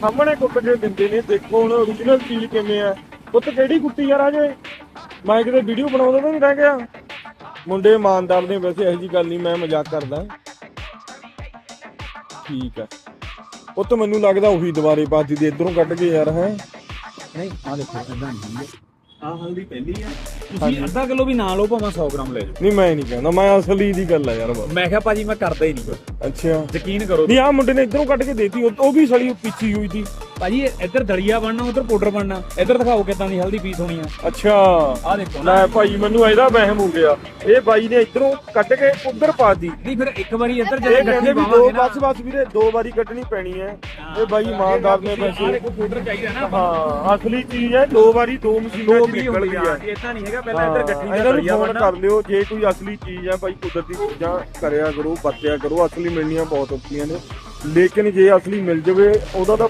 ਸਾਹਮਣੇ ਕੁੱਟ ਕੇ ਦਿੰਦੇ ਨੇ, ਦੇਖੋ ਹੁਣ origignal ਚੀਜ਼ ਕਿਵੇਂ ਆ। ਪੁੱਤ ਕਿਹੜੀ ਕੁੱਟੀ ਯਾਰ ਅਜੇ? ਮੈਂ ਕਿਤੇ ਵੀਡੀਓ ਬਣਾਉਂਦਾ ਤਾਂ ਨਹੀਂ ਰਹਿ ਗਿਆ। ਮੁੰਡੇ ਇਮਾਨਦਾਰ ਨੇ, ਵੈਸੇ ਇਹੋ ਜੀ ਗੱਲ ਨਹੀਂ, ਮੈਂ ਮਜ਼ਾਕ ਕਰਦਾ। ਠੀਕ ਆ। ਉਹ ਮੈਨੂੰ ਲੱਗਦਾ ਉਹੀ ਦੁਬਾਰੇ ਬਾਦੀ ਦੇ ਇਧਰੋਂ ਕੱਢ ਕੇ ਯਾਰ, ਹੈ। ਨਹੀਂ ਆ ਦੇਖੋ ਇਦਾਂ ਨਹੀਂ ਹੁੰਦੀ ਆ ਹਲਦੀ ਪਹਿਲੀ ਆ। ਤੁਸੀਂ ਅੱਧਾ ਕਿਲੋ ਵੀ ਨਾ ਲਓ ਭਾਵੇਂ 100 ਗ੍ਰਾਮ ਲੈ ਜਾਓ। ਨਹੀਂ ਮੈਂ ਨਹੀਂ ਕਹਿੰਦਾ। ਮੈਂ ਅਸਲੀ ਦੀ ਗੱਲ ਆ ਯਾਰ ਬਸ। ਮੈਂ ਕਿਹਾ ਭਾਜੀ ਮੈਂ ਕਰਦਾ ਹੀ ਨਹੀਂ। ਅੱਛਾ। ਯਕੀਨ ਕਰੋ ਨਹੀਂ ਆ ਮੁੰਡੇ ਨੇ ਇਧਰੋਂ ਕੱਢ ਕੇ ਦੇਤੀ ਉਹ ਉਹ ਵੀ ਸੜੀ ਪਿੱਛੀ ਹੋਈ ਸੀ। ਭਾਜੀ ਇੱਧਰ ਦਲੀਆ ਬਣਨਾ ਉਧਰ ਪਾਊਡਰ ਬਣਨਾ। ਇੱਧਰ ਦਿਖਾਓ ਕਿਦਾਂ ਦੀ ਹਲਦੀ ਪੀਸ ਹੋਣੀ ਆ। ਅੱਛਾ। ਆ ਦੇਖੋ ਨਾ। ਲੈ ਭਾਈ ਮੈਨੂੰ ਇਹਦਾ ਵਹਿਮ ਹੋ ਗਿਆ। ਇਹ ਬਾਈ ਨੇ ਇਧਰੋਂ ਕੱਢ ਕੇ ਉਧਰ ਪਾਤੀ ਨਹੀਂ ਫਿਰ ਇੱਕ ਵਾਰੀ ਇੱਧਰ ਇਹ ਜਦੋਂ ਕਹਿੰਦੇ ਵੀ ਦੋ ਪਾਵਾਂਗੇ ਨਾ। ਬਸ ਬਸ ਵੀਰੇ ਦੋ ਵਾਰੀ ਕੱਢਣੀ ਪੈਣੀ ਹੈ। ਇਹ ਬਾਈ ਇਮਾਨਦਾਰ ਨੇ ਆ ਵੈਸੇ। ਦੇਖੋ ਪਾਊਡਰ ਚਾਹੀਦਾ ਨਾ ਹਾਂ ਅਸਲੀ ਚੀਜ਼ ਹੈ ਦੋ ਵਾਰੀ ਦੋ ਮਸ਼ੀਨਾਂ ਦੋ ਚ ਵੀ ਨਿਕਲ ਗਈ ਹੈ। ਇਦਾਂ ਨਹੀਂ ਹੈਗਾ। ਪਹਿਲਾਂ ਇੱਧਰ ਗੱਠੀ ਦਾ ਇਹਨਾਂ ਨੂੰ ਦਲੀਆ ਫੋਨ ਬਣਨਾ। ਕਰ ਲਿਓ ਜੇ ਕੋਈ ਅਸਲੀ ਚੀਜ਼ ਹੈ ਭਾਈ ਕੁਦਰਤੀ ਚੀਜ਼ਾਂ ਕਰਿਆ ਕਰੋ ਵਰਤਿਆ ਕਰੋ ਅਸਲੀ ਮਿਲਣੀਆਂ ਬਹੁਤ ਔਖੀਆਂ ਨੇ। ਲੇਕਿਨ ਜੇ ਅਸਲੀ ਮਿਲ ਜਵੇ ਉਹਦਾ ਤਾਂ